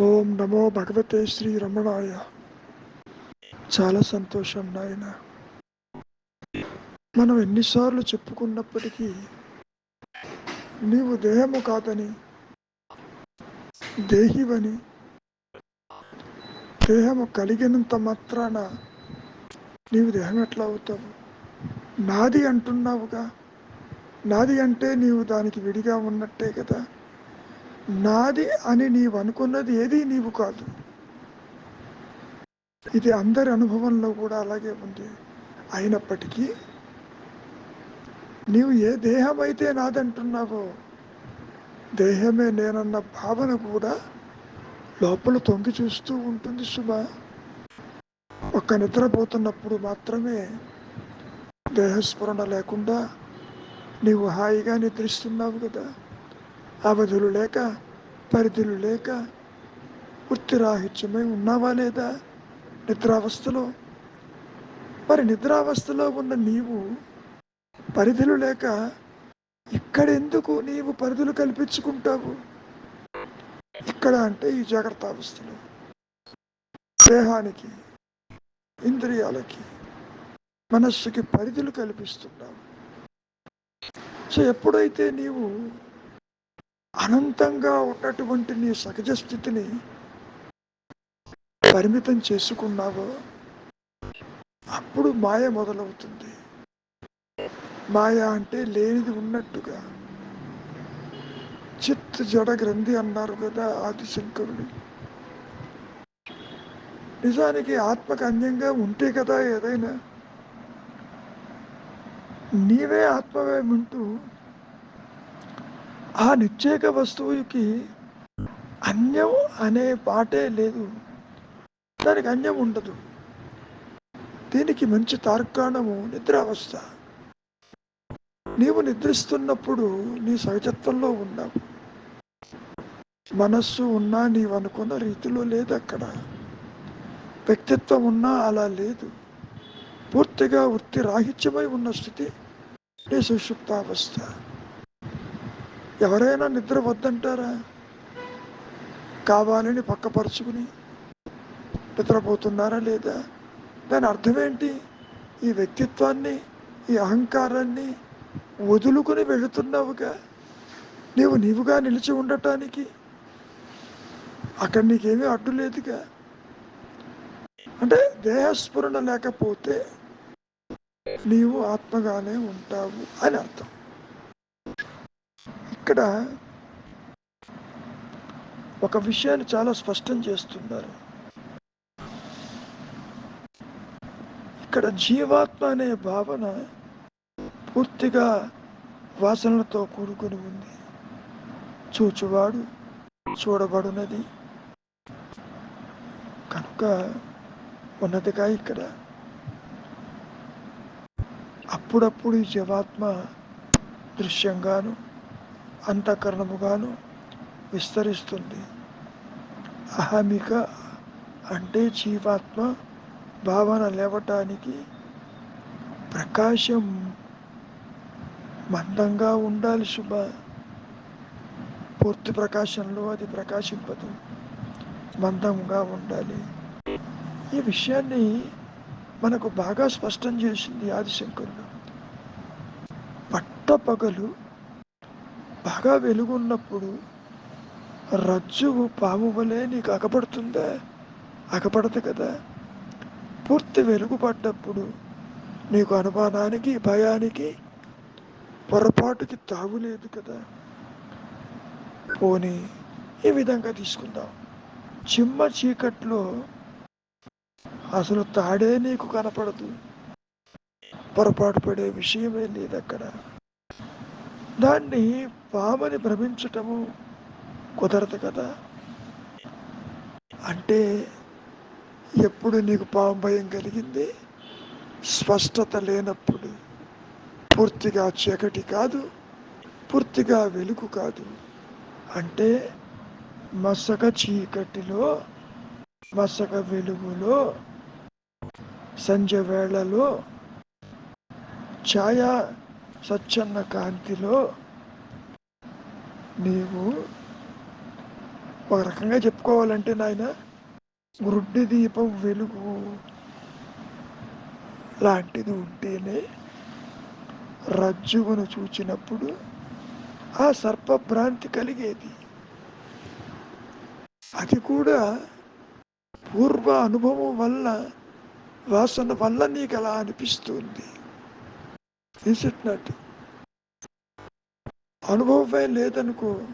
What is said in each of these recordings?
ఓం నమో భగవతే శ్రీ రమణాయ. చాలా సంతోషం నాయన. మనం ఎన్నిసార్లు చెప్పుకున్నప్పటికీ నీవు దేహము కాదని దేహివని దేహము కలిగినంత మాత్రాన నీవు దేహం ఎట్లా అవుతావు? నాది అంటున్నావుగా? నాది అంటే నీవు దానికి విడిగా ఉన్నట్టే కదా? నాది అని నీవు అనుకున్నది ఏది నీవు కాదు. ఇది అందరి అనుభవంలో కూడా అలాగే ఉంది. అయినప్పటికీ నీవు ఏ దేహం అయితే నాదంటున్నావో దేహమే నేనన్న భావన కూడా లోపల తొంగి చూస్తూ ఉంటుంది శుభ ఒక్క నిద్రపోతున్నప్పుడు మాత్రమే దేహస్ఫురణ లేకుండా నీవు హాయిగా నిద్రిస్తున్నావు కదా. అవధులు లేక పరిధులు లేక వృత్తిరాహిత్యమై ఉన్నావా లేదా? నిద్రావస్థలో? మరి నిద్రావస్థలో ఉన్న నీవు పరిధులు లేక ఇక్కడెందుకు నీవు పరిధులు కల్పించుకుంటావు? ఇక్కడ అంటే ఈ జాగ్రత్త అవస్థలో. దేహానికి ఇంద్రియాలకి మనస్సుకి పరిధులు కల్పిస్తున్నావు సో ఎప్పుడైతే నీవు అనంతంగా ఉన్నటువంటి నీ సహజ స్థితిని పరిమితం చేసుకున్నావో అప్పుడు మాయ మొదలవుతుంది. మాయ అంటే లేనిది ఉన్నట్టుగా. చిత్ జడ గ్రంథి అన్నారు కదా ఆదిశంకరుడు. నిజానికి ఆత్మకు అన్యంగా ఉంటే కదా ఏదైనా. నీవే ఆత్మవేమింటూ ఆ నిత్యేక వస్తువుకి అన్యం అనే పాటే లేదు. దానికి అన్యం ఉండదు. దీనికి మంచి తార్కాణము నిద్రావస్థ. నీవు నిద్రిస్తున్నప్పుడు నీ సహజత్వంలో ఉన్నావు. మనస్సు ఉన్నా నీవు అనుకున్న రీతిలో లేదు అక్కడ. వ్యక్తిత్వం ఉన్నా అలా లేదు. పూర్తిగా వృత్తి రాహిత్యమై ఉన్న స్థితి నీ సుషుప్తావస్థ. ఎవరైనా నిద్ర వద్దంటారా? కావాలని పక్కపరుచుకుని నిద్రపోతున్నారా లేదా? దాని అర్థమేంటి? ఈ వ్యక్తిత్వాన్ని ఈ అహంకారాన్ని వదులుకుని వెళుతున్నావుగా? నీవు నీవుగా నిలిచి ఉండటానికి అక్కడ నీకేమీ అడ్డు లేదుగా? అంటే దేహస్ఫురణ లేకపోతే నీవు ఆత్మగానే ఉంటావు అని అర్థం. ఇక్కడ ఒక విషయాన్ని చాలా స్పష్టం చేస్తున్నారు. ఇక్కడ జీవాత్మ అనే భావన పూర్తిగా వాసనలతో కూడుకొని ఉంది. చూచువాడు చూడబడునది. కనుక ఉన్నదిగా ఇక్కడ. అప్పుడప్పుడు ఈ జీవాత్మ దృశ్యంగాను అంతఃకరణముగాను విస్తరిస్తుంది. అహమిక అంటే జీవాత్మ భావన లేవటానికి ప్రకాశం మందంగా ఉండాలి శుభ. పూర్తి ప్రకాశంలో అది ప్రకాశింపదు. మందంగా ఉండాలి. ఈ విషయాన్ని మనకు బాగా స్పష్టం చేసింది ఆదిశంకరుడు. పట్టపగలు బాగా వెలుగున్నప్పుడు రజ్జువు పాము వలె నీకు అగపడుతుందా అగపడదు కదా. పూర్తి వెలుగు పడ్డప్పుడు నీకు అనుమానానికి భయానికి పొరపాటుకి తాగులేదు కదా. పోనీ ఈ విధంగా తీసుకుందాం. చిమ్మ చీకట్లో అసలు తాడే నీకు కనపడదు. పొరపాటు పడే విషయమే లేదు అక్కడ దాన్ని పామని భ్రమించటము కుదరదు కదా. అంటే ఎప్పుడు నీకు పాము భయం కలిగింది? స్పష్టత లేనప్పుడు. పూర్తిగా చీకటి కాదు పూర్తిగా వెలుగు కాదు. అంటే మసక చీకటిలో మసక వెలుగులో సంజ వేళలో ఛాయా స్వచ్ఛన్న కాంతిలో నీవు ఒక రకంగా చెప్పుకోవాలంటే నాయన వృద్ధి దీపం వెలుగు లాంటిది ఉంటేనే రజ్జువును చూచినప్పుడు ఆ సర్పభ్రాంతి కలిగేది. అది కూడా పూర్వ అనుభవం వల్ల వాసన వల్ల నీకు అలా అనిపిస్తుంది. ఈజ్ ఇట్ నాట్ అనుభవమే లేదనుకో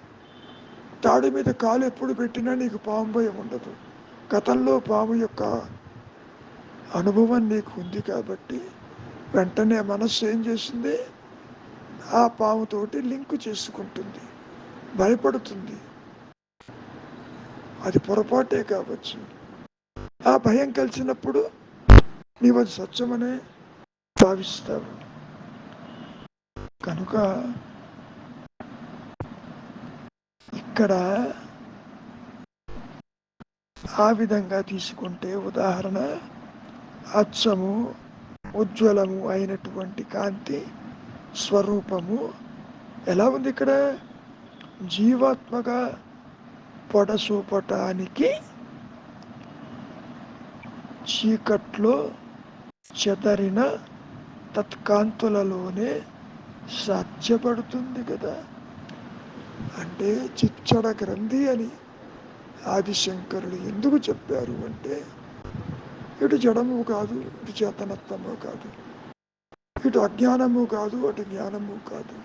తాడి మీద కాలు ఎప్పుడు పెట్టినా నీకు పాము భయం ఉండదు. గతంలో పాము యొక్క అనుభవం నీకు ఉంది కాబట్టి వెంటనే మనస్సు ఏం చేసింది ఆ పాముతోటి లింకు చేసుకుంటుంది భయపడుతుంది. అది పొరపాటే కావచ్చు. ఆ భయం కలిసినప్పుడు నీవు అది స్వచ్ఛమనే భావిస్తావు. కనుక ఇక్కడ ఆ విధంగా తీసుకుంటే ఉదాహరణ అచ్చము ఉజ్వలము అయినటువంటి కాంతి స్వరూపము ఎలా ఉంది ఇక్కడ? జీవాత్మగా పొడసూపటానికి చీకట్లో చెదరిన తత్కాంతులలోనే సాధ్యపడుతుంది కదా. అంటే చిచ్చడ గ్రంథి అని ఆదిశంకరుడు ఎందుకు చెప్పారు అంటే ఇటు జడము కాదు ఇటు చేతనత్వము కాదు ఇటు అజ్ఞానము కాదు అటు జ్ఞానము కాదు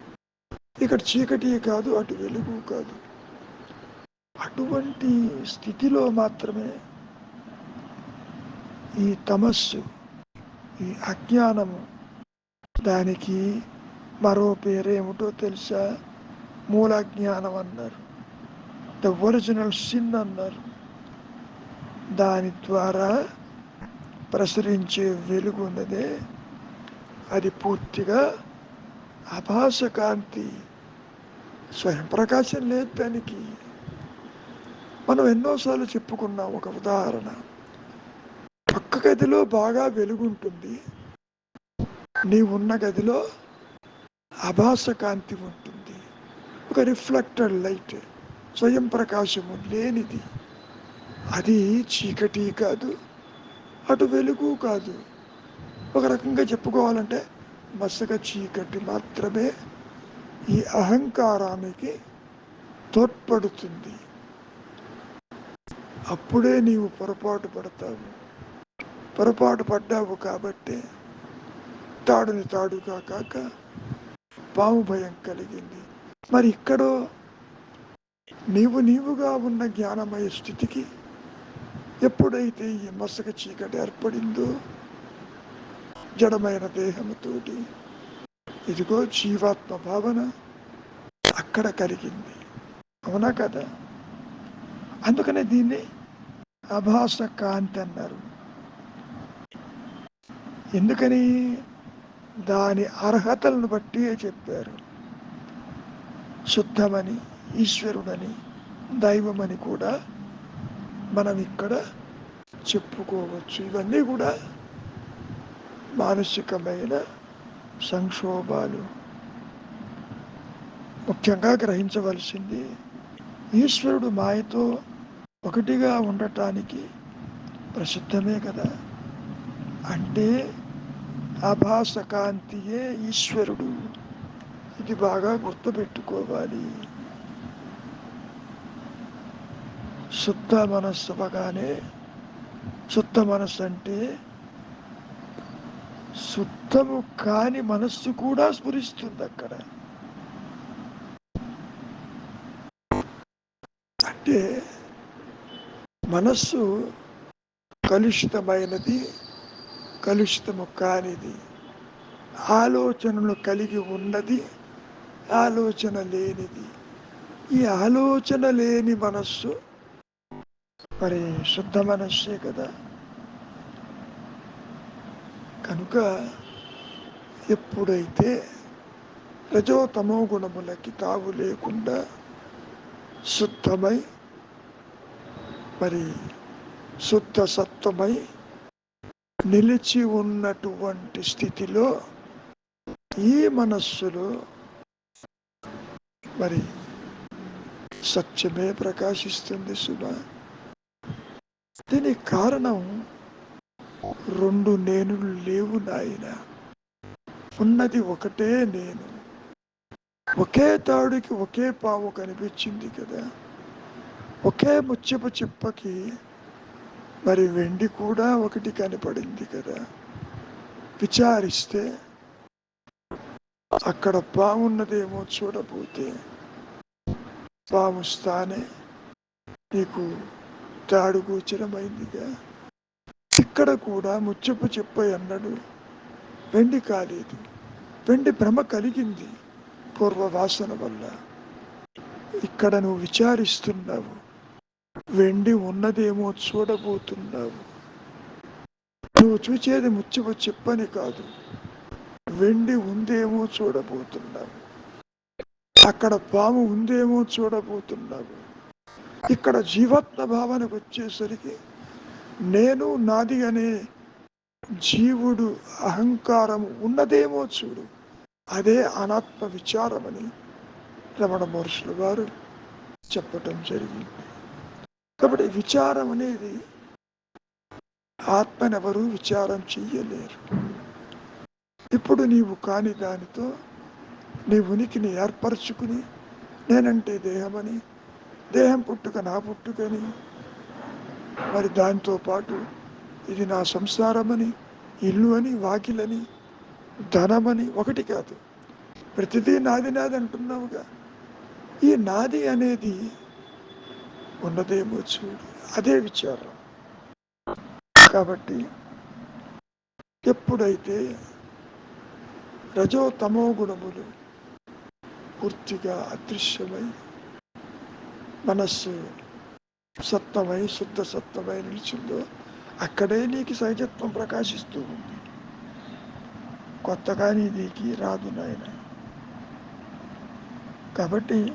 ఇక్కడ చీకటి కాదు అటు వెలుగు కాదు. అటువంటి స్థితిలో మాత్రమే ఈ తమస్సు ఈ అజ్ఞానము దానికి మరో పేరేమిటో తెలుసా? మూల జ్ఞానం అన్నారు ద ఒరిజినల్ సిన్ అన్నారు. దాని ద్వారా ప్రసరించే వెలుగు ఉన్నదే. అది పూర్తిగా అభాస కాంతి స్వయం ప్రకాశం లేదు దానికి. మనం ఎన్నోసార్లు చెప్పుకున్నాం ఒక ఉదాహరణ. పక్క గదిలో బాగా వెలుగుంటుంది. నీవున్న గదిలో అభాస కాంతి ఉంటుంది. ఒక రిఫ్లెక్టెడ్ లైట్ స్వయం ప్రకాశము లేనిది. అది చీకటి కాదు అటు వెలుగు కాదు. ఒక రకంగా చెప్పుకోవాలంటే మసక చీకటి మాత్రమే ఈ అహంకారానికి తోడ్పడుతుంది. అప్పుడే నీవు పొరపాటు పడతావు. పొరపాటు పడ్డావు కాబట్టి తాడుని తాడుగా కాక పాము భయం కలిగింది. మరి ఇక్కడో నీవు నీవుగా ఉన్న జ్ఞానమయ స్థితికి ఎప్పుడైతే ఈ మసక చీకటి ఏర్పడిందో జడమైన దేహముతోటి ఇదిగో జీవాత్మ భావన అక్కడ కలిగింది. అవునా కదా? అందుకనే దీన్ని అభాస కాంతి అన్నారు. ఎందుకని? దాని అర్హతలను బట్టి చెప్పారు. శుద్ధమని ఈశ్వరుడని దైవమని కూడా మనం ఇక్కడ చెప్పుకోవచ్చు. ఇవన్నీ కూడా మానసికమైన సంక్షోభాలు. ముఖ్యంగా గ్రహించవలసింది ఈశ్వరుడు మాయతో ఒకటిగా ఉండటానికి ప్రసిద్ధమే కదా. అంటే అభాస కాంతియే ఈశ్వరుడు. ఇది బాగా గుర్తుపెట్టుకోవాలి. శుద్ధ మనస్సు అవగానే శుద్ధ మనస్సు అంటే శుద్ధము కాని మనస్సు కూడా స్ఫురిస్తుంది అక్కడ. అంటే మనస్సు కలుషితమైనది కలుషితము కానిది ఆలోచనలు కలిగి ఉన్నది ఆలోచన లేనిది. ఈ ఆలోచన లేని మనస్సు మరి శుద్ధ మనస్సే కదా. కనుక ఎప్పుడైతే రజోతమో గుణములకి తావు లేకుండా శుద్ధమై మరి శుద్ధ సత్వమై నిలిచి ఉన్నటువంటి స్థితిలో ఈ మనస్సులో మరి సత్యమే ప్రకాశిస్తుంది శుభ దీనికి కారణం రెండు నేను లేవు నాయన. ఉన్నది ఒకటే నేను. ఒకే తాడుకి ఒకే పావు కనిపించింది కదా. ఒకే ముచ్చపు చిప్పకి మరి వెండి కూడా ఒకటి కనపడింది కదా. విచారిస్తే అక్కడ పామున్నదేమో చూడబోతే పాము స్థానే నీకు తాడు గోచరమైందిగా. ఇక్కడ కూడా ముచ్చపు చెప్ప అన్నాడు. వెండి కాలేదు. వెండి భ్రమ కలిగింది పూర్వ వాసన వల్ల. ఇక్కడ నువ్వు విచారిస్తున్నావు. వెండి ఉన్నదేమో చూడబోతున్నావు. నువ్వు చూచేది ముచ్చపు చెప్పని కాదు. వెండి ఉందేమో చూడబోతున్నావు. అక్కడ పాము ఉందేమో చూడబోతున్నావు. ఇక్కడ జీవాత్మ భావనకు వచ్చేసరికి నేను నాది అనే జీవుడు అహంకారం ఉన్నదేమో చూడు. అదే అనాత్మ విచారమని రమణ మహర్షుల వారు చెప్పటం జరిగింది. కాబట్టి విచారం అనేది ఆత్మనెవరూ విచారం చెయ్యలేరు. ఇప్పుడు నీవు కాని దానితో నీ ఉనికిని ఏర్పరచుకుని నేనంటే దేహమని దేహం పుట్టుక నా పుట్టుకని మరి దానితో పాటు ఇది నా సంసారమని ఇల్లు అని వాకిలని ధనమని ఒకటి కాదు. ప్రతిదీ నాది నాది అంటున్నావుగా. ఈ నాది అనేది ఉన్నదేమో చూడు. అదే విచారం. కాబట్టి ఎప్పుడైతే రజో తమో గుణములు పూర్తిగా అదృశ్యమై మనస్సు సత్వమై శుద్ధ సత్వమై నిలిచిందో అక్కడే నీకు సహజత్వం ప్రకాశిస్తూ ఉంది. కొత్తగా నీకు రాదు నాయన. కాబట్టి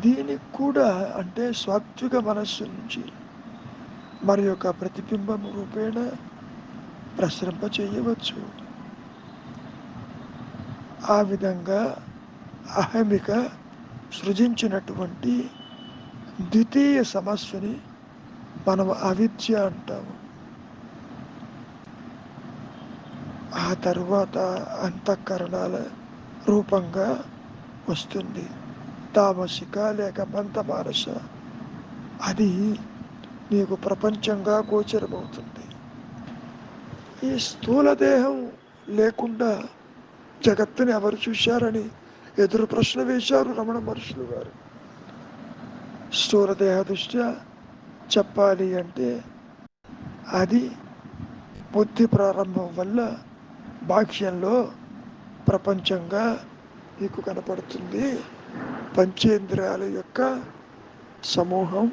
దీనికి కూడా అంటే సాత్విక మనస్సు నుంచి మరి యొక్క ప్రతిబింబం రూపేణ ప్రసరింప చేయవచ్చు. ఆ విధంగా అహమిక సృజించినటువంటి ద్వితీయ సమస్యని మనం అవిద్య అంటాము. ఆ తరువాత అంతఃకరణాల రూపంగా వస్తుంది. తామసిక లేక మంత మానస అది నీకు ప్రపంచంగా గోచరమవుతుంది. ఈ స్థూల దేహం లేకుండా జగత్తుని ఎవరు చూశారని ఎదురు ప్రశ్న వేశారు రమణ మహర్షులు గారు. స్థూల దేహ దృష్ట్యా చెప్పాలి అంటే అది బుద్ధి ప్రారంభం వల్ల బాహ్యంలో ప్రపంచంగా మీకు కనపడుతుంది. పంచేంద్రియాల యొక్క సమూహం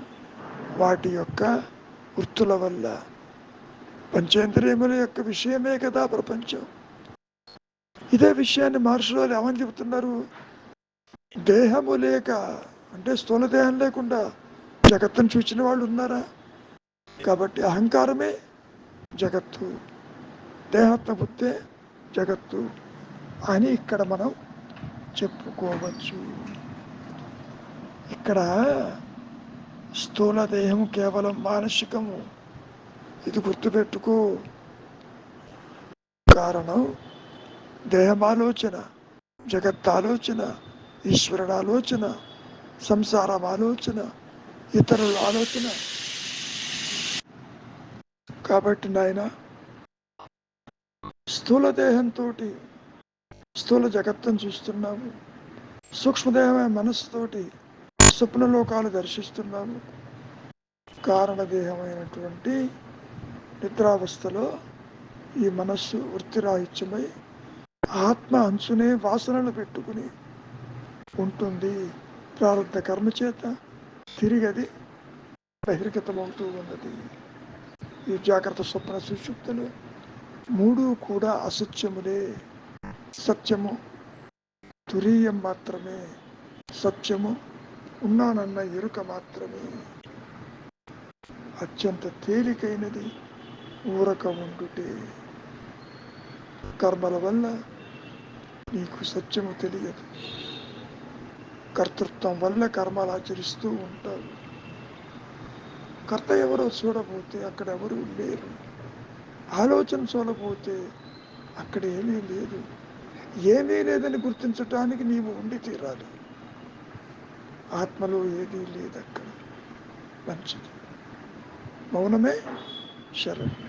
వాటి యొక్క వృత్తుల వల్ల. పంచేంద్రియముల యొక్క విషయమే కదా ప్రపంచం. ఇదే విషయాన్ని మహర్షులు ఏమని చెబుతున్నారు? దేహము లేక అంటే స్థూల దేహం లేకుండా జగత్తును చూచిన వాళ్ళు ఉన్నారా? కాబట్టి అహంకారమే జగత్తు. దేహాత్మ బుద్ధే జగత్తు అని ఇక్కడ మనం చెప్పుకోవచ్చు. ఇక్కడ స్థూల దేహము కేవలం మానసికము. ఇది గుర్తుపెట్టుకో. కారణం దేహమాలోచన జగత్ ఆలోచన ఈశ్వరుడు ఆలోచన సంసారం ఆలోచన ఇతరుల ఆలోచన. కాబట్టి నాయన స్థూల దేహంతో స్థూల జగత్తును చూస్తున్నాము. సూక్ష్మదేహమైన మనస్సుతోటి స్వప్న లోకాలు దర్శిస్తున్నాము కారణదేహమైనటువంటి నిద్రావస్థలో ఈ మనస్సు వృత్తిరాహిత్యమై ఆత్మ అంచునే వాసనలు పెట్టుకుని ఉంటుంది. ప్రారంభ కర్మ చేత తిరిగది బహిర్గతమవుతూ ఉన్నది. ఈ జాగ్రత్త స్వప్న సుషుప్తులు మూడు కూడా అసత్యములే. సత్యము తురీయం మాత్రమే. సత్యము ఉన్నానన్న ఎరుక మాత్రమే. అత్యంత తేలికైనది ఊరక ఉండుటే కర్మల వల్ల నీకు సత్యము తెలియదు. కర్తృత్వం వల్ల కర్మలు ఆచరిస్తూ ఉంటారు కర్త ఎవరో చూడబోతే అక్కడ ఎవరు లేరు. ఆలోచన చూడబోతే అక్కడ ఏమీ లేదు. ఏమీ లేదని గుర్తించటానికి నీవు ఉండి తీరాలి. ఆత్మలో ఏదీ లేదు అక్కడ. మంచిది. మౌనమే శరణ్యం.